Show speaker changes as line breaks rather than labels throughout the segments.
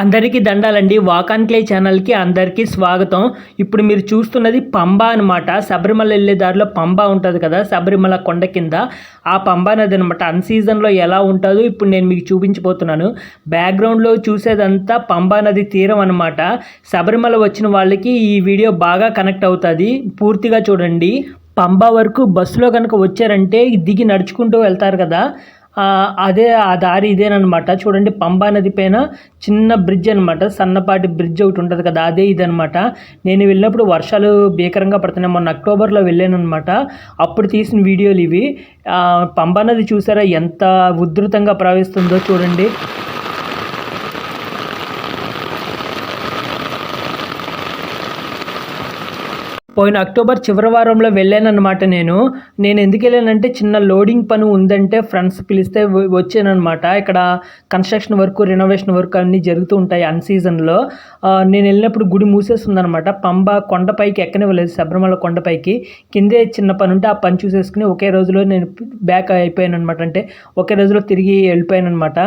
అందరికీ దండాలండి. Walk and clay ఛానల్కి అందరికీ స్వాగతం. ఇప్పుడు మీరు చూస్తున్నది పంబా అనమాట శబరిమల వెళ్ళే దారిలో పంబా ఉంటుంది కదా శబరిమల కొండ కింద. ఆ పంబా నది అనమాట అన్ సీజన్లో ఎలా ఉంటుందో ఇప్పుడు నేను మీకు చూపించబోతున్నాను. బ్యాక్గ్రౌండ్లో చూసేదంతా పంబా నది తీరం అనమాట శబరిమల వచ్చిన వాళ్ళకి ఈ వీడియో బాగా కనెక్ట్ అవుతుంది. పూర్తిగా చూడండి. పంబా వరకు బస్సులో కనుక వచ్చారంటే దిగి నడుచుకుంటూ వెళ్తారు కదా. అదే ఆ దారి ఇదేనమాట చూడండి పంబా నది పైన చిన్న బ్రిడ్జ్ అనమాట సన్నపాటి బ్రిడ్జ్ ఒకటి ఉంటుంది కదా అదే ఇదనమాట నేను వెళ్ళినప్పుడు వర్షాలు భీకరంగా పడుతున్నాయి. మొన్న అక్టోబర్లో వెళ్ళాను అనమాట అప్పుడు తీసిన వీడియోలు ఇవి. పంబా నది చూసారా ఎంత ఉధృతంగా ప్రవహిస్తుందో చూడండి. పోయిన అక్టోబర్ చివరి వారంలో వెళ్ళానన్నమాట నేను. నేను ఎందుకు వెళ్ళానంటే చిన్న లోడింగ్ పని ఉందంటే ఫ్రెండ్స్ పిలిస్తే వచ్చానమాట ఇక్కడ కన్స్ట్రక్షన్ వర్క్ రెనోవేషన్ వర్క్ అన్నీ జరుగుతూ ఉంటాయి అన్ సీజన్లో. నేను వెళ్ళినప్పుడు గుడి మూసేస్తుందనమాట పంబ కొండపైకి ఎక్కనివ్వలేదు శబరిమల కొండపైకి కిందే చిన్న పని ఉంటే ఆ పని చూసేసుకుని ఒకే రోజులో నేను బ్యాక్ అయిపోయాను అనమాట అంటే ఒకే రోజులో తిరిగి వెళ్ళిపోయాను అనమాట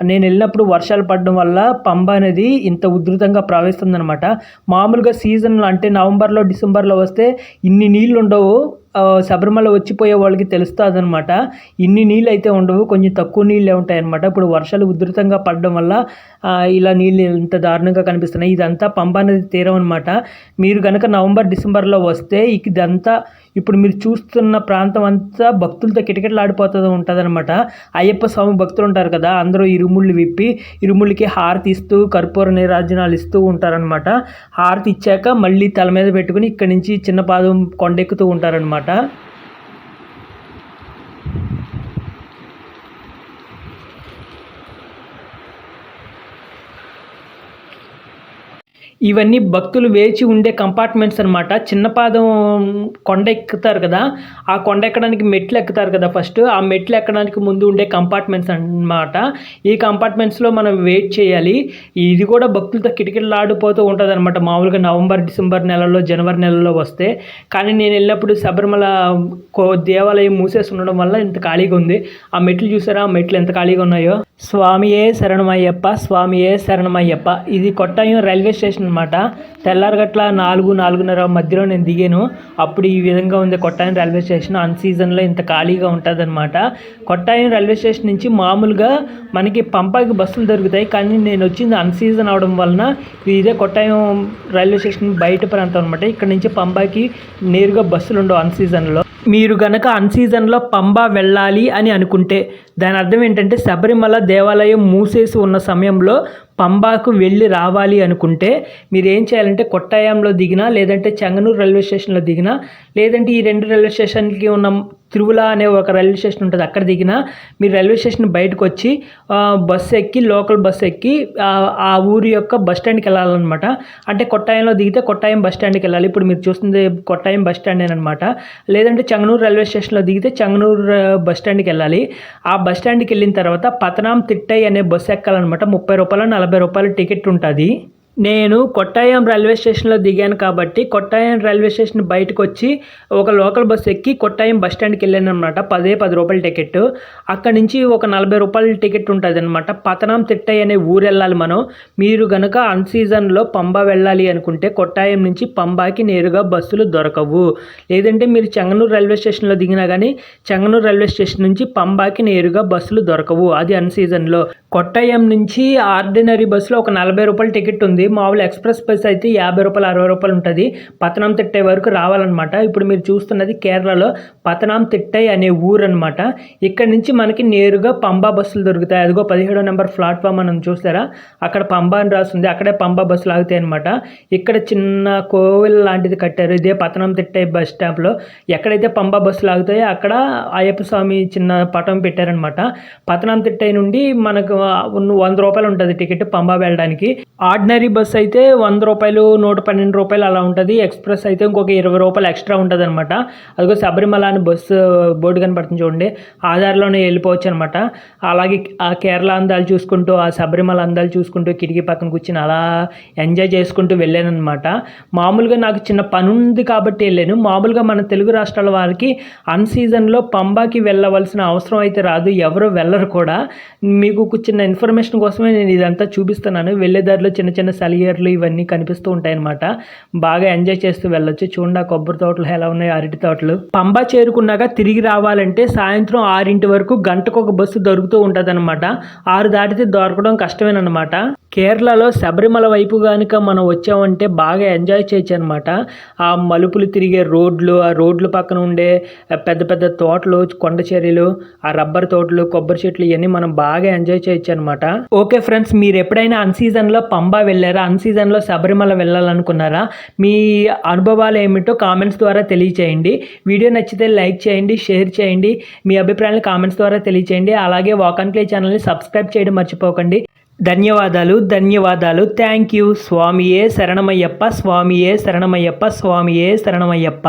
నేను వెళ్ళినప్పుడు వర్షాలు పడడం వల్ల పంబ అనేది ఇంత ఉధృతంగా ప్రవహిస్తుందనమాట మామూలుగా సీజన్లో అంటే నవంబర్లో డిసెంబర్లో వస్తే ఇన్ని నీళ్ళు ఉండవు. శబరిమల వచ్చిపోయే వాళ్ళకి తెలుస్తుంది అనమాట ఇన్ని నీళ్ళు అయితే ఉండవు కొంచెం తక్కువ నీళ్ళే ఉంటాయి అనమాట ఇప్పుడు వర్షాలు ఉధృతంగా పడడం వల్ల ఇలా నీళ్ళు ఇంత దారుణంగా కనిపిస్తున్నాయి. ఇదంతా పంబా నది తీరం అనమాట మీరు కనుక నవంబర్ డిసెంబర్లో వస్తే ఇదంతా ఇప్పుడు మీరు చూస్తున్న ప్రాంతం అంతా భక్తులతో కిటకిటలాడిపోతూ ఉంటుంది అనమాట అయ్యప్ప స్వామి భక్తులు ఉంటారు కదా అందరూ ఇరుముళ్ళు విప్పి ఇరుముళ్ళకి హారతి ఇస్తూ కర్పూర నీరాజనాలు ఇస్తూ ఉంటారనమాట హారతి ఇచ్చాక మళ్ళీ తల మీద పెట్టుకుని ఇక్కడి నుంచి చిన్న పాదం కొండెక్కుతూ ఉంటారనమాట ఇవన్నీ భక్తులు వేచి ఉండే కంపార్ట్మెంట్స్ అనమాట చిన్నపాదం కొండ ఎక్కుతారు కదా ఆ కొండ ఎక్కడానికి మెట్లు ఎక్కుతారు కదా ఫస్ట్ ఆ మెట్లు ఎక్కడానికి ముందు ఉండే కంపార్ట్మెంట్స్ అన్నమాట. ఈ కంపార్ట్మెంట్స్లో మనం వెయిట్ చేయాలి. ఇది కూడా భక్తులతో కిటకిటలాడిపోతూ ఉంటుంది అనమాట మామూలుగా నవంబర్ డిసెంబర్ నెలలో జనవరి నెలలో వస్తే. కానీ నేను వెళ్ళినప్పుడు శబరిమల కో- దేవాలయం మూసేసి ఉండడం వల్ల ఇంత ఖాళీగా ఉంది. ఆ మెట్లు చూసారా? ఆ మెట్లు ఎంత ఖాళీగా ఉన్నాయో? స్వామియే శరణమయ్యప్ప స్వామియే శరణమయ్యప్ప. ఇది కొట్టాయం రైల్వే స్టేషన్ అనమాట తెల్లారగట్ల నాలుగు నాలుగున్నర మధ్యలో నేను దిగాను. అప్పుడు ఈ విధంగా ఉంది. కొట్టాయం రైల్వే స్టేషన్ అన్ సీజన్లో ఇంత ఖాళీగా ఉంటుంది అనమాట కొట్టాయం రైల్వే స్టేషన్ నుంచి మామూలుగా మనకి పంపాకి బస్సులు దొరుకుతాయి. కానీ నేను వచ్చింది అన్ సీజన్ అవడం వలన ఇదే కొట్టాయం రైల్వే స్టేషన్ బయట ప్రాంతం అనమాట ఇక్కడ నుంచి పంబాకి నేరుగా బస్సులు ఉండవు అన్ సీజన్లో. మీరు గనక అన్ సీజన్లో పంబా వెళ్ళాలి అని అనుకుంటే దాని అర్థం ఏంటంటే శబరిమల దేవాలయం మూసేసి ఉన్న సమయంలో పంబాకు వెళ్ళి రావాలి అనుకుంటే మీరు ఏం చేయాలంటే కొట్టాయంలో దిగినా లేదంటే చెంగనూరు రైల్వే స్టేషన్లో దిగినా లేదంటే ఈ రెండు రైల్వే స్టేషన్కి ఉన్న తిరువుల అనే ఒక రైల్వే స్టేషన్ ఉంటుంది. అక్కడ దిగిన మీరు రైల్వే స్టేషన్ బయటకు వచ్చి బస్సు ఎక్కి లోకల్ బస్సు ఎక్కి ఆ, ఊరి యొక్క బస్ స్టాండ్కి వెళ్ళాలన్నమాట. అంటే కొట్టాయంలో దిగితే కొట్టాయం బస్ స్టాండ్కి వెళ్ళాలి. ఇప్పుడు మీరు చూస్తుంది కొట్టాయం బస్ స్టాండ్ అనమాట లేదంటే చంగనూరు రైల్వే స్టేషన్లో దిగితే చంగనూరు బస్ స్టాండ్కి వెళ్ళాలి. ఆ బస్ స్టాండ్కి వెళ్ళిన తర్వాత పతనాం తిట్టై అనే బస్సు ఎక్కాలన్నమాట. ముప్పై రూపాయలు నలభై రూపాయలు టికెట్ ఉంటుంది. నేను కొట్టాయం రైల్వే స్టేషన్లో దిగాను కాబట్టి కొట్టాయం రైల్వే స్టేషన్ బయటకు వచ్చి ఒక లోకల్ బస్ ఎక్కి కొట్టాయం బస్ స్టాండ్కి వెళ్ళాను అనమాట పదే పది రూపాయల టికెట్. అక్కడ నుంచి ఒక నలభై రూపాయల టికెట్ ఉంటుంది అనమాట పతనం తిట్టై అనే ఊరు వెళ్ళాలి మనం. మీరు గనక అన్ సీజన్లో పంబా వెళ్ళాలి అనుకుంటే కొట్టాయం నుంచి పంబాకి నేరుగా బస్సులు దొరకవు. లేదంటే మీరు చెంగనూరు రైల్వే స్టేషన్లో దిగినా కానీ చెంగనూరు రైల్వే స్టేషన్ నుంచి పంబాకి నేరుగా బస్సులు దొరకవు. అది అన్ సీజన్లో. కొట్టాయం నుంచి ఆర్డినరీ బస్సులో ఒక నలభై రూపాయల టికెట్ ఉంది. మామూలు ఎక్స్ప్రెస్ బస్ అయితే యాభై రూపాయలు అరవై రూపాయలు ఉంటుంది. పతనం తిట్టై వరకు రావాలన్నమాట. ఇప్పుడు మీరు చూస్తున్నది కేరళలో పతనం తిట్టై అనే ఊరు అనమాట ఇక్కడ నుంచి మనకి నేరుగా పంబా బస్సులు దొరుకుతాయి. అదిగో పదిహేడో నెంబర్ ప్లాట్ఫామ్ మనం చూస్తారా అక్కడ పంబా అని రాస్తుంది అక్కడే పంబా బస్సులు ఆగుతాయి అనమాట ఇక్కడ చిన్న కోవిల్ లాంటిది కట్టారు. ఇదే పతనం తిట్టై బస్ స్టాప్లో ఎక్కడైతే పంబా బస్సులు ఆగుతాయో అక్కడ అయ్యప్ప స్వామి చిన్న పటం పెట్టారనమాట పతనం తిట్టై నుండి మనకు వంద రూపాయలు ఉంటుంది టికెట్ పంబా వెళ్ళడానికి. ఆర్డినరీ బస్ అయితే వంద రూపాయలు నూట పన్నెండు రూపాయలు అలా ఉంటుంది. ఎక్స్ప్రెస్ అయితే ఇంకొక ఇరవై రూపాయలు ఎక్స్ట్రా ఉంటుంది అనమాట అదిగో శబరిమల అని బస్సు బోర్డు కనపడుతుంది చూడండి. ఆధార్లోనే వెళ్ళిపోవచ్చు అనమాట అలాగే ఆ కేరళ అందాలు చూసుకుంటూ ఆ శబరిమల అందాలు చూసుకుంటూ కిటికీ పక్కన కూర్చుని అలా ఎంజాయ్ చేసుకుంటూ వెళ్ళాను అనమాట మామూలుగా నాకు చిన్న పని ఉంది కాబట్టి వెళ్ళాను. మామూలుగా మన తెలుగు రాష్ట్రాల వారికి అన్ సీజన్లో పంబాకి వెళ్ళవలసిన అవసరం అయితే రాదు. ఎవరు వెళ్ళరు కూడా. మీకు చిన్న ఇన్ఫర్మేషన్ కోసమే నేను ఇదంతా చూపిస్తున్నాను. వెళ్ళే దారిలో చిన్న చిన్న సెలయేర్లు ఇవన్నీ కనిపిస్తూ ఉంటాయన్నమాట. బాగా ఎంజాయ్ చేస్తూ వెళ్ళొచ్చు. చూడండి కొబ్బరి తోటలు ఎలా ఉన్నాయి అరటి తోటలు. పంబా చేరుకున్నాక తిరిగి రావాలంటే సాయంత్రం ఆరింటి వరకు గంటకు ఒక బస్సు దొరుకుతూ ఉంటుంది ఆరు దాటితే దొరకడం కష్టమేనమాట కేరళలో శబరిమల వైపు కనుక మనం వచ్చామంటే బాగా ఎంజాయ్ చేయొచ్చు అనమాట ఆ మలుపులు తిరిగే రోడ్లు ఆ రోడ్ల పక్కన ఉండే పెద్ద పెద్ద తోటలు కొండ చర్యలు ఆ రబ్బర్ తోటలు కొబ్బరి చెట్లు ఇవన్నీ మనం బాగా ఎంజాయ్ చేయొచ్చు అనమాట ఓకే ఫ్రెండ్స్ మీరు ఎప్పుడైనా అన్ సీజన్లో పంబా వెళ్ళారా? అన్ సీజన్లో శబరిమల వెళ్ళాలనుకున్నారా? మీ అనుభవాలు ఏమిటో కామెంట్స్ ద్వారా తెలియచేయండి. వీడియో నచ్చితే లైక్ చేయండి షేర్ చేయండి. మీ అభిప్రాయాలు కామెంట్స్ ద్వారా తెలియచేయండి. అలాగే వాక్ అండ్ ప్లే ఛానల్ని సబ్స్క్రైబ్ చేయడం మర్చిపోకండి. ధన్యవాదాలు ధన్యవాదాలు. థ్యాంక్ యూ స్వామియే శరణమయ్యప్ప స్వామియే శరణమయ్యప్ప స్వామియే శరణమయ్యప్ప.